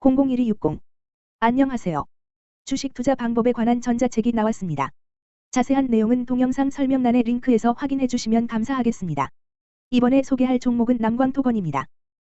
001-60. 안녕하세요. 주식 투자 방법에 관한 전자책이 나왔습니다. 자세한 내용은 동영상 설명란의 링크에서 확인해 주시면 감사하겠습니다. 이번에 소개할 종목은 남광토건입니다.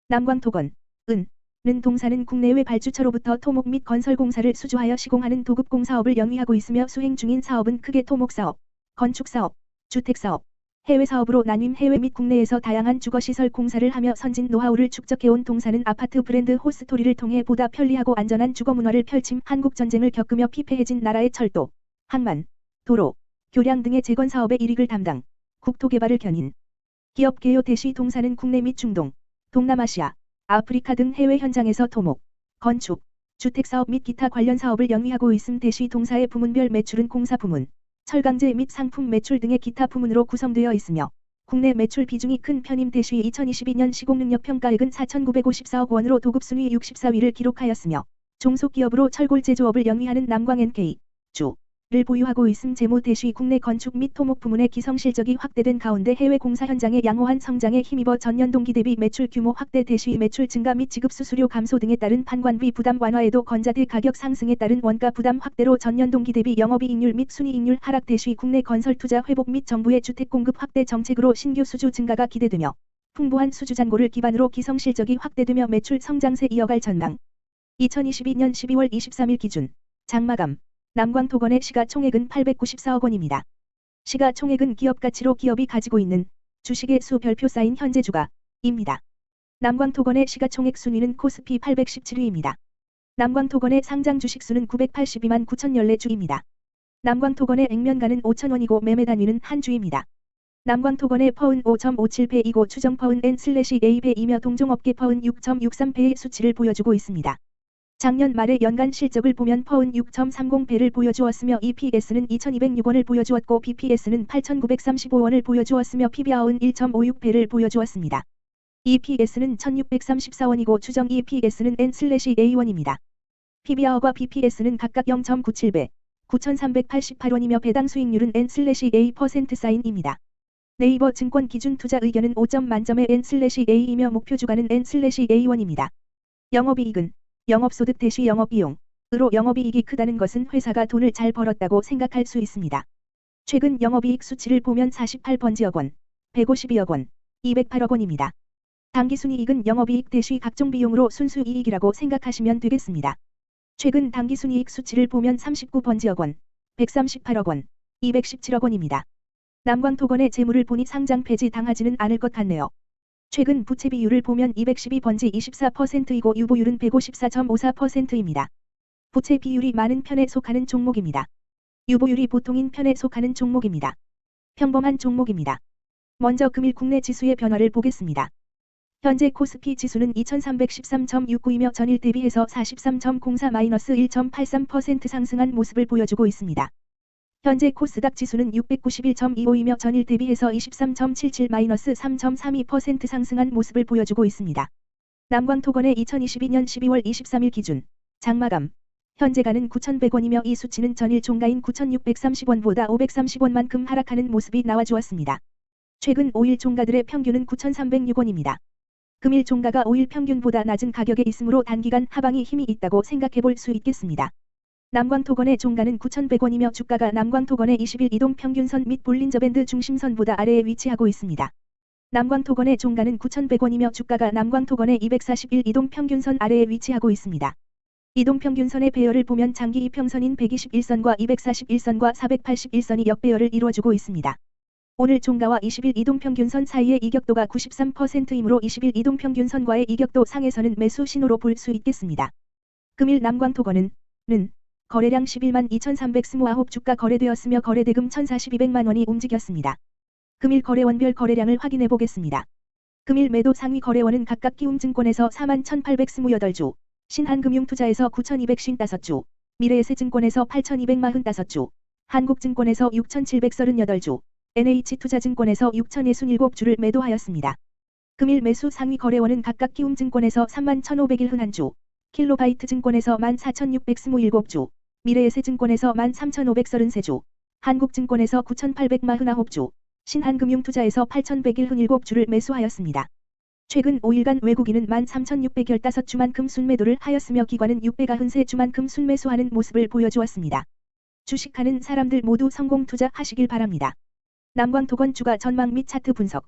남광토건, 은, 는 동사는 국내외 발주처로부터 토목 및 건설공사를 수주하여 시공하는 도급공사업을 영위하고 있으며 수행 중인 사업은 크게 토목사업, 건축사업, 주택사업, 해외 사업으로 나뉜 해외 및 국내에서 다양한 주거시설 공사를 하며 선진 노하우를 축적해온 동사는 아파트 브랜드 호스토리를 통해 보다 편리하고 안전한 주거 문화를 펼침 한국 전쟁을 겪으며 피폐해진 나라의 철도, 항만, 도로, 교량 등의 재건 사업의 일익을 담당, 국토 개발을 견인. 기업 개요 대시 동사는 국내 및 중동, 동남아시아, 아프리카 등 해외 현장에서 토목, 건축, 주택사업 및 기타 관련 사업을 영위하고 있음 대시 동사의 부문별 매출은 공사 부문, 철강제 및 상품 매출 등의 기타 부문으로 구성되어 있으며 국내 매출 비중이 큰 편임 대시 2022년 시공능력 평가액은 4,954억 원으로 도급 순위 64위를 기록하였으며 종속기업으로 철골 제조업을 영위하는 남광 NK 주 를 보유하고 있음 재무 대시 국내 건축 및 토목 부문의 기성 실적이 확대된 가운데 해외 공사 현장의 양호한 성장에 힘입어 전년 동기 대비 매출 규모 확대 대시 매출 증가 및 지급 수수료 감소 등에 따른 판관비 부담 완화에도 건자재 가격 상승에 따른 원가 부담 확대로 전년 동기 대비 영업이익률 및 순이익률 하락 대시 국내 건설 투자 회복 및 정부의 주택 공급 확대 정책으로 신규 수주 증가가 기대되며 풍부한 수주 잔고를 기반으로 기성 실적이 확대되며 매출 성장세 이어갈 전망. 2022년 12월 23일 기준 장마감 남광토건의 시가총액은 894억 원입니다. 시가총액은 기업가치로 기업이 가지고 있는 주식의 수 별표 쌓인 현재 주가입니다. 남광토건의 시가총액 순위는 코스피 817위입니다. 남광토건의 상장 주식수는 982만 9천 14주입니다. 남광토건의 액면가는 5천원이고 매매 단위는 한 주입니다. 남광토건의 퍼은 5.57배이고 추정 퍼은 N/A배이며 동종업계 퍼은 6.63배의 수치를 보여주고 있습니다. 작년 말의 연간 실적을 보면 퍼은 6.30배를 보여주었으며 EPS는 2206원을 보여주었고 BPS는 8935원을 보여주었으며 PBR은 1.56배를 보여주었습니다. EPS는 1634원이고 추정 EPS는 N/A1입니다. PBR과 BPS는 각각 0.97배, 9388원이며 배당 수익률은 N/A% 사인입니다. 네이버 증권 기준 투자 의견은 5점 만점의 N/A이며 목표 주가는 N/A1입니다. 영업이익은 영업소득 대시 영업비용으로 영업이익이 크다는 것은 회사가 돈을 잘 벌었다고 생각할 수 있습니다. 최근 영업이익 수치를 보면 48번지억 원, 152억 원, 208억 원입니다. 당기순이익은 영업이익 대시 각종 비용으로 순수이익이라고 생각하시면 되겠습니다. 최근 당기순이익 수치를 보면 39번지억 원, 138억 원, 217억 원입니다. 남광토건의 재물을 보니 상장 폐지 당하지는 않을 것 같네요. 최근 부채 비율을 보면 212번지 24%이고 유보율은 154.54%입니다. 부채 비율이 많은 편에 속하는 종목입니다. 유보율이 보통인 편에 속하는 종목입니다. 평범한 종목입니다. 먼저 금일 국내 지수의 변화를 보겠습니다. 현재 코스피 지수는 2313.69이며 전일 대비해서 43.04-1.83% 상승한 모습을 보여주고 있습니다. 현재 코스닥 지수는 691.25이며 전일 대비해서 23.77-3.32% 상승한 모습을 보여주고 있습니다. 남광토건의 2022년 12월 23일 기준 장마감 현재가는 9,100원이며 이 수치는 전일 종가인 9,630원보다 530원만큼 하락하는 모습이 나와주었습니다. 최근 5일 종가들의 평균은 9,306원입니다. 금일 종가가 5일 평균보다 낮은 가격에 있으므로 단기간 하방이 힘이 있다고 생각해 볼 수 있겠습니다. 남광토건의 종가는 9,100원이며 주가가 남광토건의 20일 이동 평균선 및 볼린저밴드 중심선보다 아래에 위치하고 있습니다. 남광토건의 종가는 9,100원이며 주가가 남광토건의 241 이동 평균선 아래에 위치하고 있습니다. 이동 평균선의 배열을 보면 장기 이평선인 121선과 241선과 481선이 역배열을 이루어주고 있습니다. 오늘 종가와 20일 이동평균선 사이의 이격도가 93%이므로 20일 이동평균선과의 이격도 상에서는 매수 신호로 볼 수 있겠습니다. 금일 남광토건은 는 거래량 11만 2,329주가 거래되었으며 거래대금 1,4200만 원이 움직였습니다. 금일 거래원별 거래량을 확인해 보겠습니다. 금일 매도 상위 거래원은 각각 키움증권에서 4만 1,828주, 신한금융투자에서 9,255주, 미래에셋증권에서 8,245주, 한국증권에서 6,738주, NH투자증권에서 6,067주를 매도하였습니다. 금일 매수 상위 거래원은 각각 키움증권에서 3만 1,501주, 킬로바이트 증권에서 14,627주, 미래에셋증권에서 13,533주, 한국증권에서 9,849주, 신한금융투자에서 8,101주를 매수하였습니다. 최근 5일간 외국인은 13,615주만큼 순매도를 하였으며 기관은 693주만큼 순매수하는 모습을 보여주었습니다. 주식하는 사람들 모두 성공 투자하시길 바랍니다. 남광토건 주가 전망 및 차트 분석